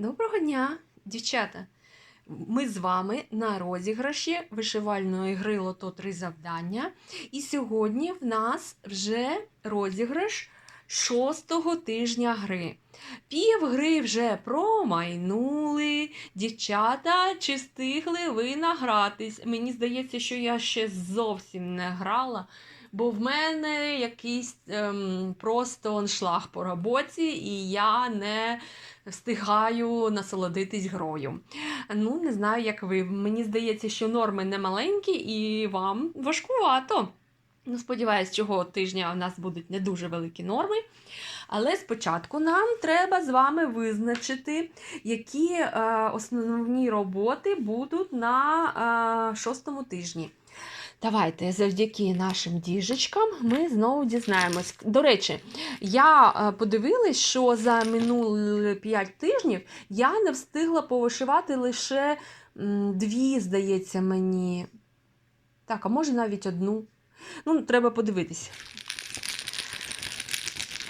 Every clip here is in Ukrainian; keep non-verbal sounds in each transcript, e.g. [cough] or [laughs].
Доброго дня, дівчата! Ми з вами на розіграші вишивальної гри Лото 3 завдання. І сьогодні в нас вже розіграш шостого тижня гри. Пів гри вже промайнули. Дівчата, чи встигли ви награтись? Мені здається, що я ще зовсім не грала. Бо в мене якийсь ем, просто аншлаг по роботі, і я не встигаю насолодитись грою. Ну, не знаю, як ви. Мені здається, що норми не маленькі і вам важкувато. Ну, сподіваюсь, цього тижня у нас будуть не дуже великі норми. Але спочатку нам треба з вами визначити, які е, основні роботи будуть на е, шостому тижні. Давайте завдяки нашим діжечкам ми знову дізнаємось. До речі, я е, подивилась, що за минулі 5 тижнів я не встигла повишивати лише дві, здається, мені. Так, а може навіть одну. Ну, треба подивитись.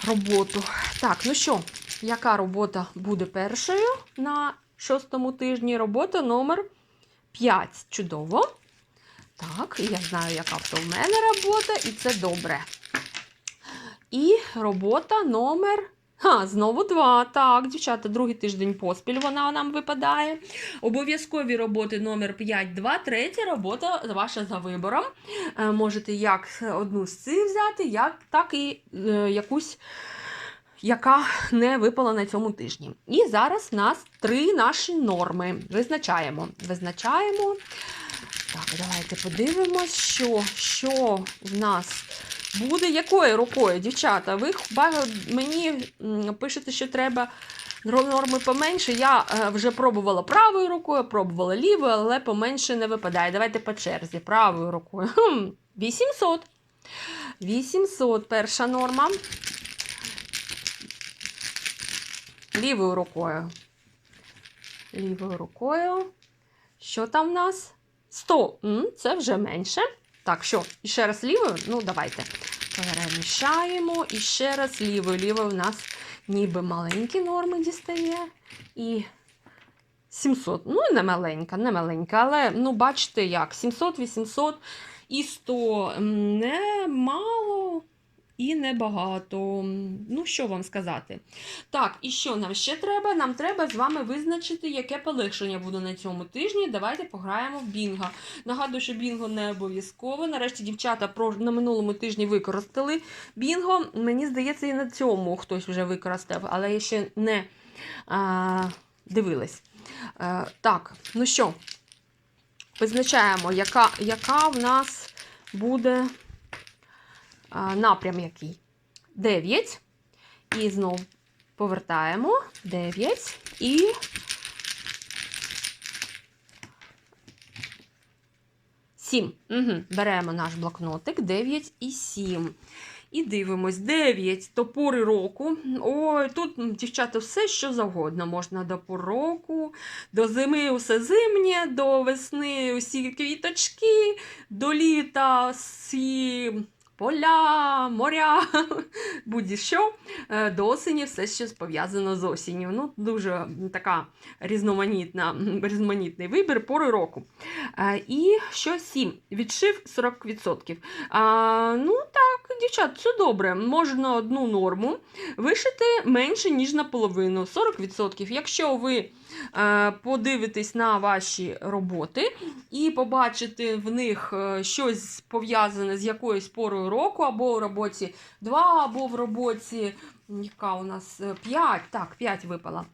Роботу. Так, ну що, яка робота буде першою на шостому тижні? Робота номер 5. Чудово. Так, я знаю, яка в мене робота, і це добре. І робота номер. Ха, знову два. Так, дівчата, другий тиждень поспіль вона нам випадає. Обов'язкові роботи номер 5, 2, третя робота ваша за вибором. Е, можете як одну з цих взяти, як, так і е, якусь, яка не випала на цьому тижні. І зараз в нас три наші норми. Визначаємо. Визначаємо. Так, давайте подивимось, що, що в нас буде. Якою рукою, дівчата? Ви мені пишете, що треба норми поменше. Я е, вже пробувала правою рукою, пробувала лівою, але поменше не випадає. Давайте по черзі. Правою рукою. [laughs] 800. 800 перша норма. Лівою рукою. Лівою рукою. Що там в нас? 100. М, Це вже менше. Так, що? Ще раз лівою? Ну, давайте. Перемішаємо. І ще раз лівою. Лівою у нас ніби маленькі норми дістає. І 700. Ну, не маленька, не маленька, але ну, бачите як, 700, 800 і 100. М, Не мало і небагато. Ну, що вам сказати? Так, і що нам ще треба? Нам треба з вами визначити, яке полегшення буде на цьому тижні. Давайте пограємо в бінго. Нагадую, що бінго не обов'язково. Нарешті дівчата на минулому тижні використали бінго. Мені здається, і на цьому хтось вже використав, але я ще не а, дивилась. А, так, ну що, визначаємо, яка, яка в нас буде напрям який. 9. І знову повертаємо 9 і Сім. Угу. Беремо наш блокнотик 9 і 7. І дивимось, 9 то пори року. Ой, тут, дівчата, все що завгодно. Можна до пор року, до зими усе зимнє, до весни усі квіточки, до літа всі поля, моря, [laughs] будь-що. Е, До осені все ще пов'язано з осінню. Ну, дуже така різноманітна, різноманітний вибір пори року. Е, І що сім? Відшив 40%. А, ну так, дівчат, все добре. Можна одну норму вишити менше, ніж наполовину, 40%. Якщо ви е, подивитесь на ваші роботи і побачите в них е, щось пов'язане з якоюсь порою року, або в роботі 2, або в роботі, яка у нас 5, так, 5 випала.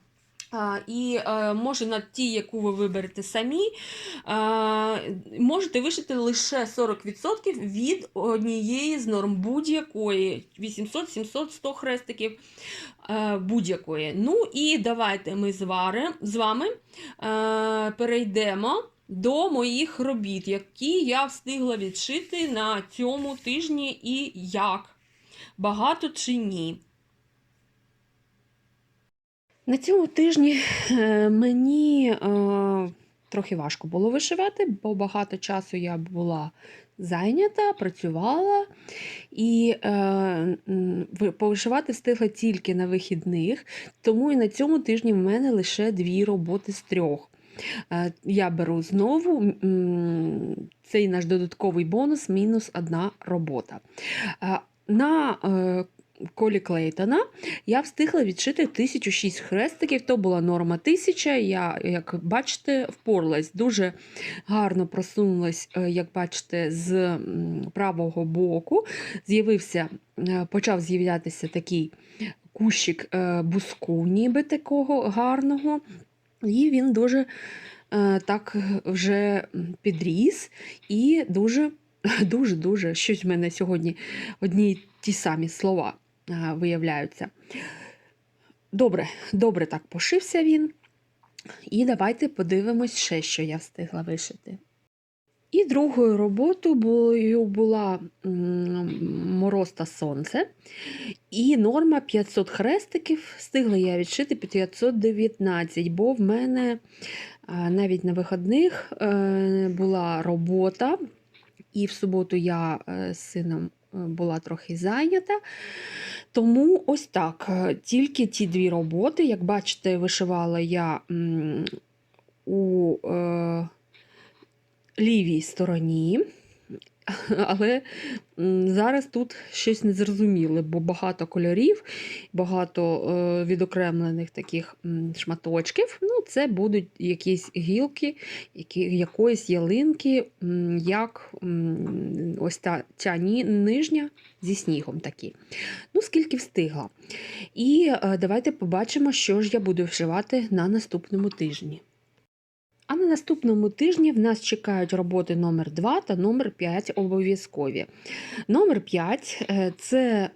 І е, може на ті, яку ви виберете самі, е, можете вишити лише 40% від однієї з норм будь-якої 800, 700, 100 хрестиків е, будь-якої. Ну і давайте ми з, вами перейдемо до моїх робіт, які я встигла відшити на цьому тижні і як. Багато чи ні. На цьому тижні е, мені е, трохи важко було вишивати, бо багато часу я була зайнята, працювала і е, повишивати встигла тільки на вихідних, тому і на цьому тижні в мене лише дві роботи з трьох. Я беру знову цей наш додатковий бонус мінус одна робота. На колі Клейтона я встигла відшити 1006 хрестиків, то була норма 1000. Я, як бачите, впоралась. Дуже гарно просунулась, е, як бачите, з правого боку. З'явився, е, почав з'являтися такий кущик е, буску, ніби такого гарного. І він дуже так вже підріс і дуже, [laughs] дуже, дуже щось в мене сьогодні одні й ті самі слова виявляються. Добре, добре так пошився він. І давайте подивимось ще, що я встигла вишити. І другою роботою була мороз та сонце. І норма 500 хрестиків. Встигла я відшити 519, бо в мене навіть на вихідних е, була робота, і в суботу я е, з сином е, була трохи зайнята. Тому ось так. Тільки ті дві роботи, як бачите, вишивала я у е, лівій стороні. [laughs] Але зараз тут щось незрозуміле, бо багато кольорів, багато е, відокремлених таких шматочків. Ну, це будуть якісь гілки, які, якоїсь ялинки, як ось та ця нижня зі снігом такі. Ну, скільки встигла. І е, давайте побачимо, що ж я буду вшивати на наступному тижні. А на наступному тижні в нас чекають роботи номер 2 та номер 5 обов'язкові. Номер 5 е, це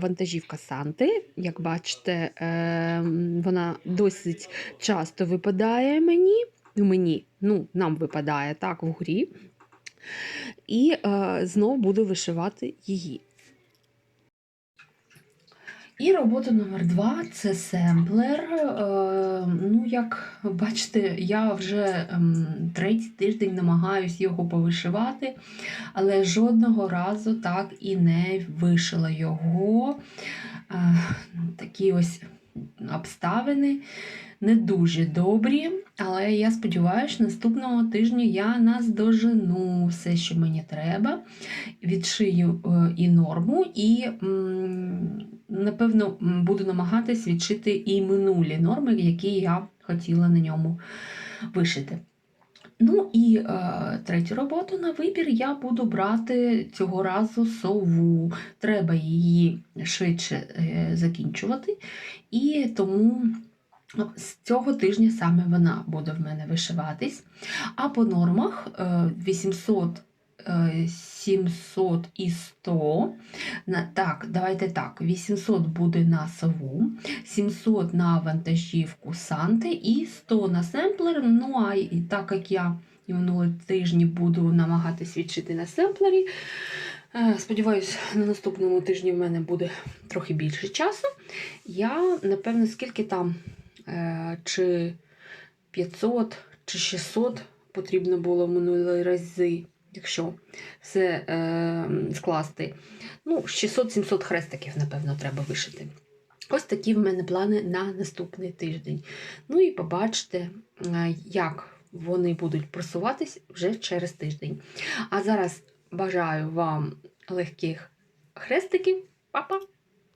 вантажівка Санти. Як бачите, е, вона досить часто випадає мені. Мені, ну, нам випадає так в грі. І е, знов буду вишивати її. І робота номер два це семплер. Е, ну, як бачите, я вже ем, третій тиждень намагаюсь його повишивати, але жодного разу так і не вишила його. Е, такі ось обставини не дуже добрі, але я сподіваюся, наступного тижня я наздожену все, що мені треба, відшию е, і норму, і, напевно, буду намагатись відшити і минулі норми, які я хотіла на ньому вишити. Ну і е, третю роботу на вибір я буду брати цього разу сову. Треба її швидше е, закінчувати. І тому з цього тижня саме вона буде в мене вишиватись. А по нормах е, 800, е, 700 і 100. Так, давайте так, 800 буде на сову, 700 на вантажівку Санти і 100 на семплер. Ну, а так як я і минулі тижні буду намагатись відшити на семплері. е, Сподіваюсь, на наступному тижні в мене буде трохи більше часу. Я, напевно, скільки там, е, чи 500, чи 600 потрібно було в минулі рази, якщо все е, скласти. Ну, 600-700 хрестиків, напевно, треба вишити. Ось такі в мене плани на наступний тиждень. Ну і побачите, е, як вони будуть просуватись вже через тиждень. А зараз бажаю вам легких хрестиків. Па-па!